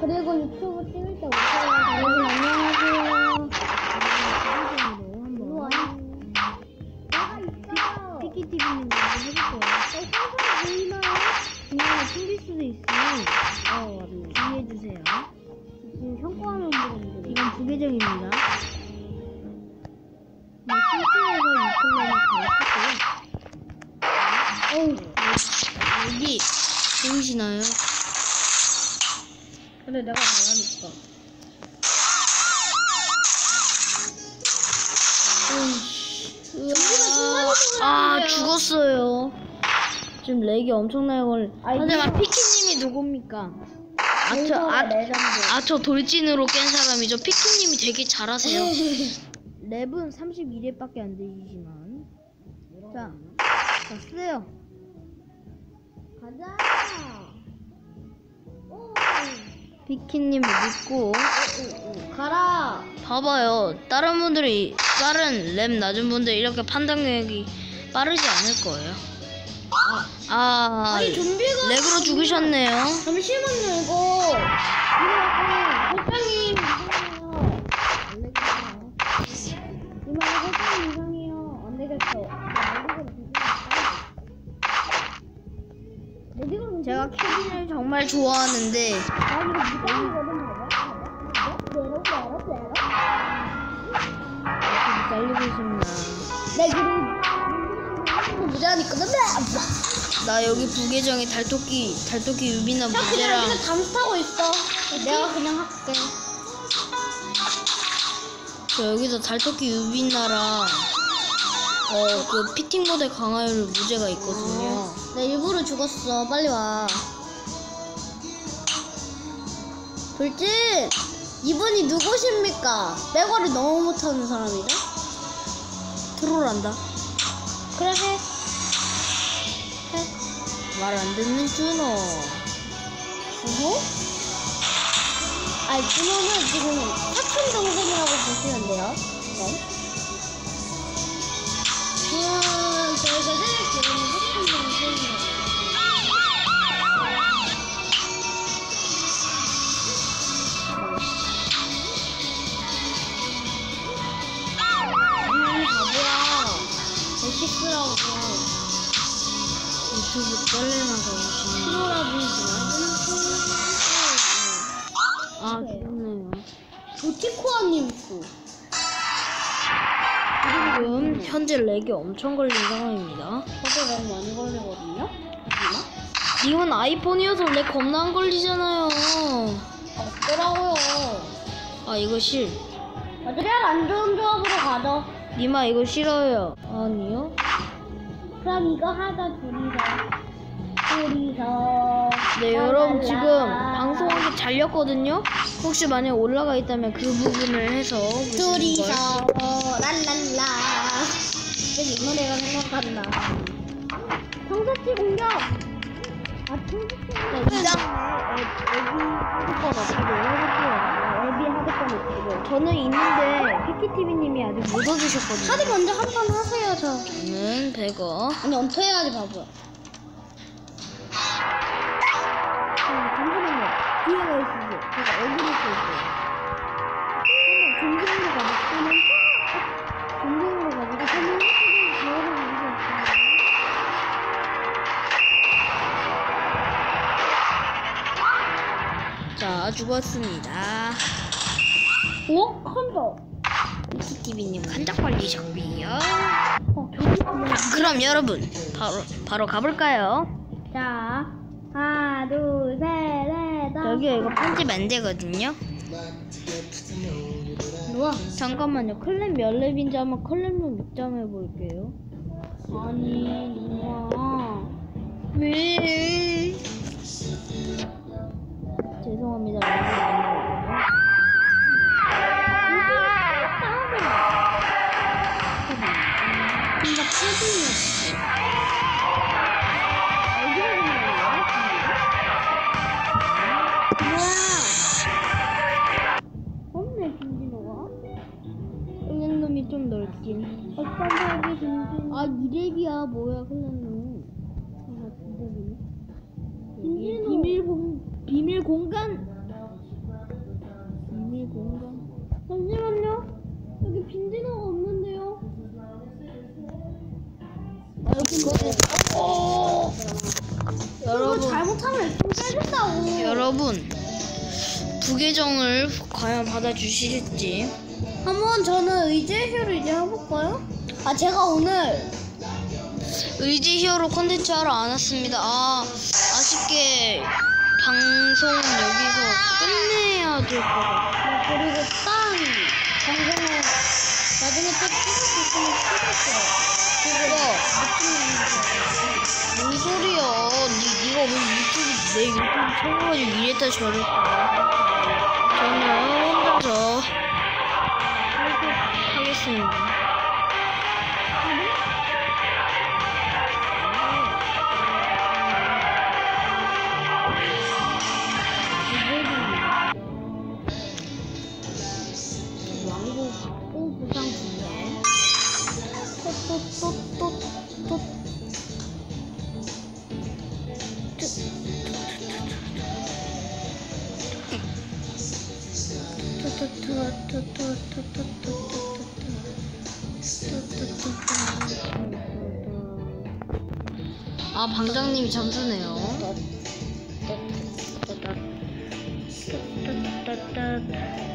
그리고 유튜브 찍을 때 오세요. 여러분 안녕하세요. 한번 내가 있어. 피키티비님 해볼게요. 어, 보이나요? 그냥 숨길 수도 있으니 어, 맞네. 주의해주세요. 지금 평가하는 분인데. 이건 부계정입니다. 근데 내가 잘하니까. 아 죽었어요. 지금 렉이 엄청나게 걸. 아이, 하지만 피키님이 누굽니까? 아저 아, 레전드. 아저 돌진으로 깬 사람이죠. 피키님이 되게 잘하세요. 랩은 31회밖에 안 되시지만 자, 자 쓰세요. 가자. 오. 피키님을 믿고 가라. 봐봐요. 다른 분들이 다른 랩 낮은 분들 이렇게 판단력이 빠르지 않을 거예요. 아, 아니, 좀비가. 렉으로 죽으셨네요. 잠시만요, 이거. 이거 케빈을 정말 좋아하는데. 잘리고. 내 무자니까 나 여기 부계정에 달토끼 달토끼 유비나 문제랑 그냥 잠수 타고 있어. 내가 그냥 할게. 저 여기서 달토끼 유비나랑 어 그 피팅 모델 강화율 무죄가 있거든요. 나 일부러 죽었어. 빨리 와. 돌진! 이분이 누구십니까? 빼거리 너무 못하는 사람이죠? 트롤한다. 그래, 해. 말안 듣는 준호. 준호? 아니, 준호는 지금 사촌 동생이라고 보시면 돼요. 네. 현재 렉이 엄청 걸린 상황입니다. 저도 렉 많이 걸리거든요? 님은 아이폰이어서 렉 겁나 안 걸리잖아요. 없더라고요. 아 이거 싫. 어떻게 안 좋은 조합으로 가죠? 니마 이거 싫어요. 아니요. 그럼 이거 하자, 둘이서. 둘이서. 네 여러분. 지금 방송한 게 잘렸거든요. 혹시 만약 올라가 있다면 그 부분을 해서 보시는. 둘이서. 랄랄라. 이 노래가 생각난다. 청사치 공격! 아, 청사치 공격. 저는 있는데 피키티비님이 아직 못 얻으셨거든요. 하드 먼저 한 번 하세요, 저. 저는 100어. 아니, 언터해야지, 바보야. 아, 잠시만요. 뒤에가 있으세요. 제가 있고 있어요. 자 죽었습니다. 어? 컨더. 피키티비님 칸작 걸리셨고요. 어, 자 그럼 여러분 바로 바로 가볼까요? 자, 하나, 둘, 셋, 넷, 다섯. 여기 이거 편집 안 되거든요. 누워. 잠깐만요. 클랩 몇 랩인지 한번 클랩로 입장해 볼게요. 아니, 누워. 왜? 아 이랩이야 뭐야 놈. 아, 여기. 비밀 공 비밀 공간 이 공간. 잠시만요. 여기 빈지노가 없는데요. 아, 여기 뭐? 이거 여러분, 잘못하면 좀 때린다고. 여러분. 부계정을 과연 받아주실지. 한번 저는 의제쇼를 이제 해볼까요? 아 제가 오늘 의지 히어로 콘텐츠 하러 안 왔습니다. 아, 아쉽게 방송은 여기서 끝내야 될 것 같아요. 그리고 딴 방송을 나중에 또 찍을 수 있으면 찍을게요. 그거 뭔 소리야? 니, 니가 왜 유튜브, 내 유튜브 쳐가지고 이랬다 저랬다. 저는 혼자서 하겠습니다. 아 방장님이 잠수네요.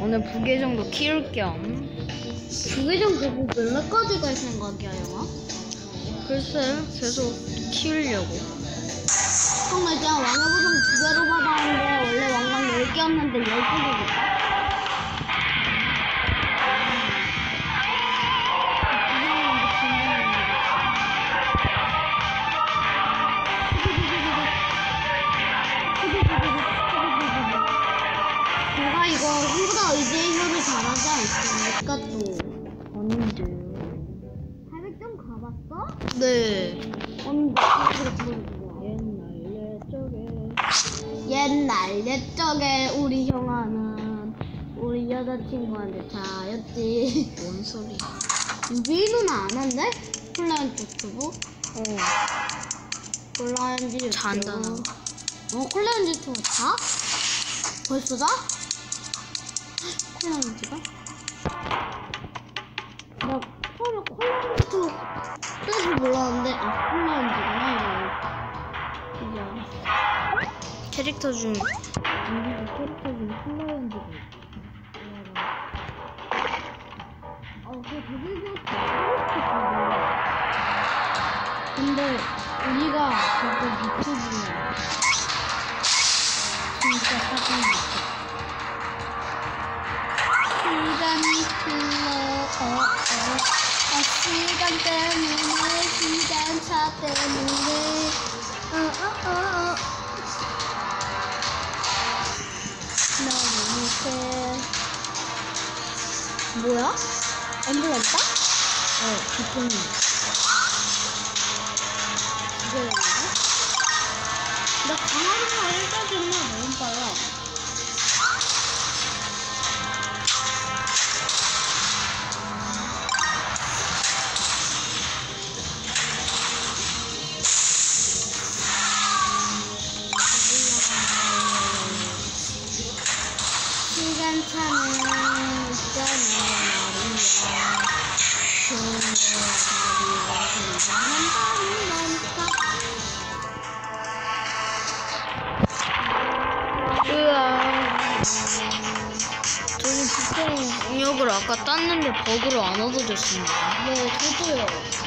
오늘 부계정도 키울 겸 부계정 그거 몇 가지 갈 생각이야 영화? 글쎄 계속 키우려고. 정말 그냥 왕의 보정 두 개로 받았는데 원래 왕관 10개였는데 12개겠다. 자였지 뭔 소리? 민우는 안 한대? 콜라겐 유튜브? 어. 콜라겐 유튜브 잔다나. 어 콜라겐 유튜브 자? 벌써 자? 콜라겐 유튜브? 나 처음에 콜라겐 유튜브 뜻을 몰랐는데 아 콜라겐 유튜브나 이거 캐릭터 중 우리 캐릭터 중 콜라연드가 어, 우리가 그거 유튜브에 진짜 사진. 시간이 흘러, 어, 어. 아, 시간 때문에, 시간 차 때문에, 어, 어, 어, 어. 너무 세. 뭐야? 앰뷸런스? 어 기쁨이 나 강아지가 일까지는 너무 빨라. 시간 차는 있잖아 말이야. 좋은 생각한다니까. 으아 저는 부품 공역을 아까 땄는데 버그로 안 얻어졌습니다 네, 저도요.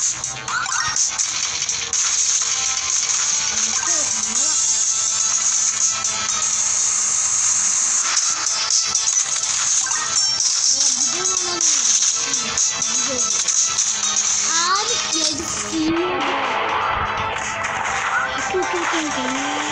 아직 여기 아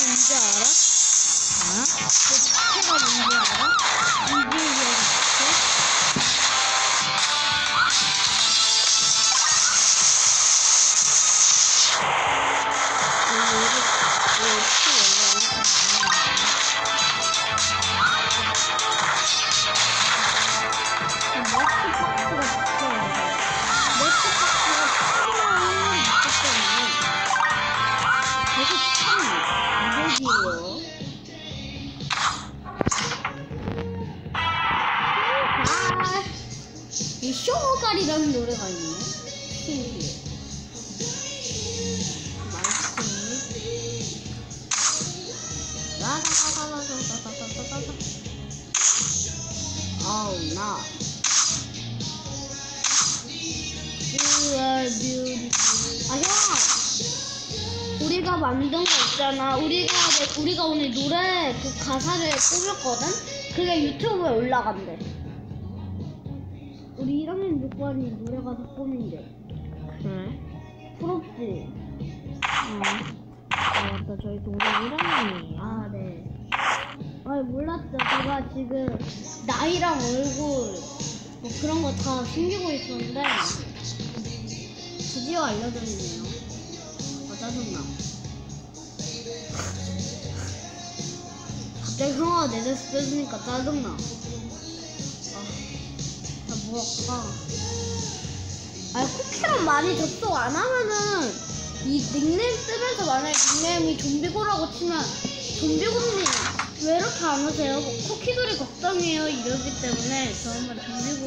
뭔지 알아? 아? 너 부캐가 뭔지 알아? 이불이야 부캐? 쇼가리라는 노래가 있네. 신기해. Oh no. You are beautiful. 아 형, 우리가 만든 거 있잖아. 우리가 내- 우리가 오늘 노래 그 가사를 뽑았거든. 그게 유튜브에 올라간대. 우리 1학년 6반이 노래 가사 뽑는데. 그래? 부럽지? 어. 아, 맞다. 저희 동생 1학년이에요. 아, 네. 아, 몰랐죠. 제가 지금 나이랑 얼굴 뭐 그런 거 다 숨기고 있었는데 드디어 알려드리네요. 아, 짜증나. 갑자기 형아가 내 대스 빼주니까 짜증나. 아, 나 뭐할까? 아, 쿠키랑 많이 접속 안 하면은 이 닉네임 쓰면서 만약에 닉네임이 좀비고라고 치면 좀비고님 왜 이렇게 안 오세요? 쿠키들이 걱정해요 이러기 때문에 저 한번 좀비고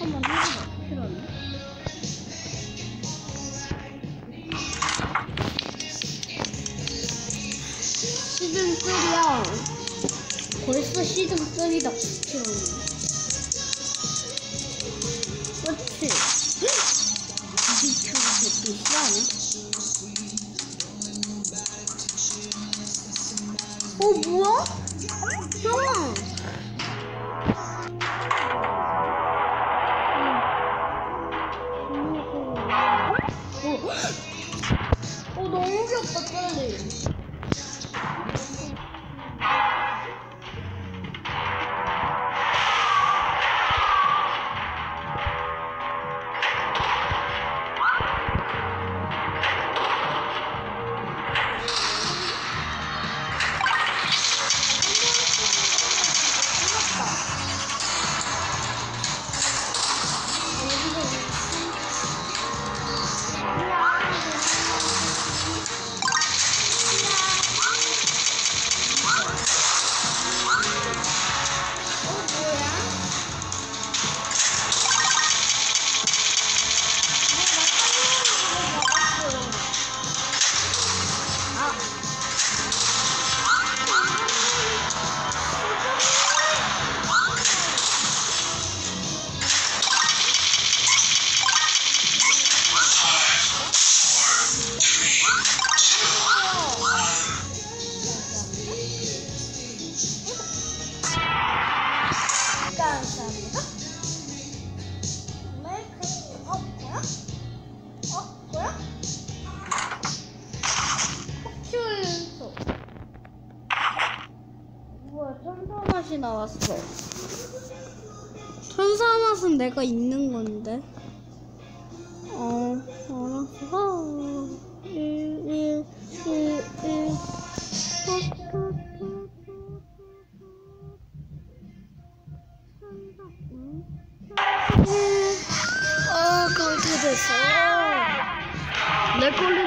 한번 가고 한번 해보자 쿠키라는 시즌 3야 벌써 시즌 3다 쿠키라는 싫어하네 어 뭐야? 어, 어 너무 귀엽다 빨리 내가 있는 건데. 어, 알았어. 1, 1, 1, 1. 어, 강타됐어. 내 걸로